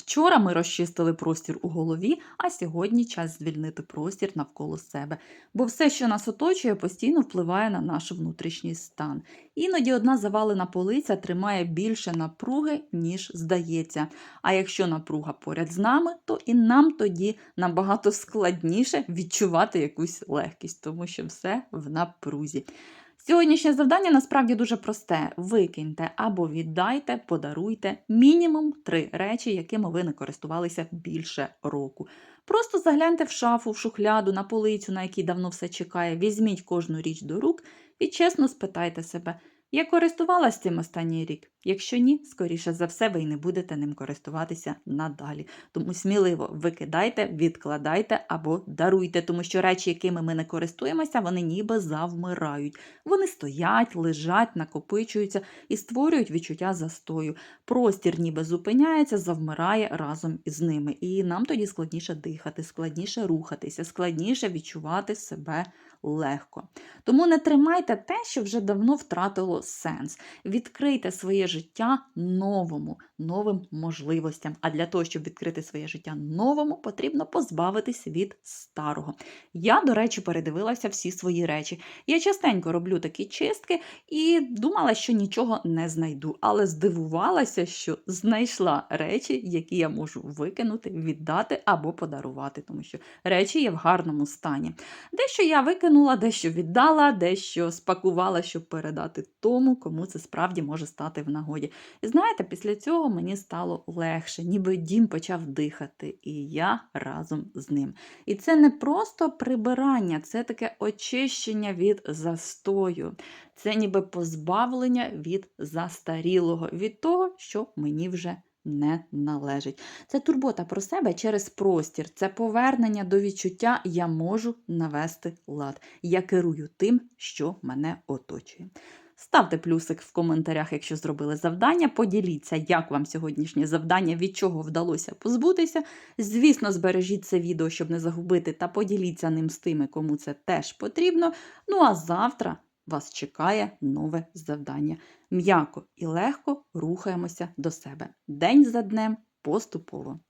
Вчора ми розчистили простір у голові, а сьогодні час звільнити простір навколо себе. Бо все, що нас оточує, постійно впливає на наш внутрішній стан. Іноді одна завалена полиця тримає більше напруги, ніж здається. А якщо напруга поряд з нами, то і нам тоді набагато складніше відчувати якусь легкість, тому що все в напрузі. Сьогоднішнє завдання насправді дуже просте: викиньте або віддайте, подаруйте мінімум три речі, якими ви не користувалися більше року. Просто загляньте в шафу, в шухляду, на полицю, на якій давно все чекає. Візьміть кожну річ до рук і чесно спитайте себе. Я користувалась цим останній рік. Якщо ні, скоріше за все, ви й не будете ним користуватися надалі. Тому сміливо викидайте, відкладайте або даруйте, тому що речі, якими ми не користуємося, вони ніби завмирають. Вони стоять, лежать, накопичуються і створюють відчуття застою. Простір ніби зупиняється, завмирає разом із ними. І нам тоді складніше дихати, складніше рухатися, складніше відчувати себе легко. Тому не тримайте те, що вже давно втратило сенс. Відкрийте своє життя новому, новим можливостям. А для того, щоб відкрити своє життя новому, потрібно позбавитись від старого. Я, до речі, передивилася всі свої речі. Я частенько роблю такі чистки і думала, що нічого не знайду, але здивувалася, що знайшла речі, які я можу викинути, віддати або подарувати, тому що речі є в гарному стані. Дещо я викинула, дещо віддала, дещо спакувала, щоб передати тому, кому це справді може стати в нагоді. І знаєте, після цього мені стало легше, ніби дім почав дихати, і я разом з ним. І це не просто прибирання, це таке очищення від застою. Це ніби позбавлення від застарілого, від того, що мені вже не належить. Це турбота про себе через простір, це повернення до відчуття я можу навести лад. Я керую тим, що мене оточує. Ставте плюсик в коментарях, якщо зробили завдання. Поділіться, як вам сьогоднішнє завдання, від чого вдалося позбутися. Звісно, збережіть це відео, щоб не загубити, та поділіться ним з тими, кому це теж потрібно. Ну а завтра вас чекає нове завдання. М'яко і легко рухаємося до себе. День за днем поступово.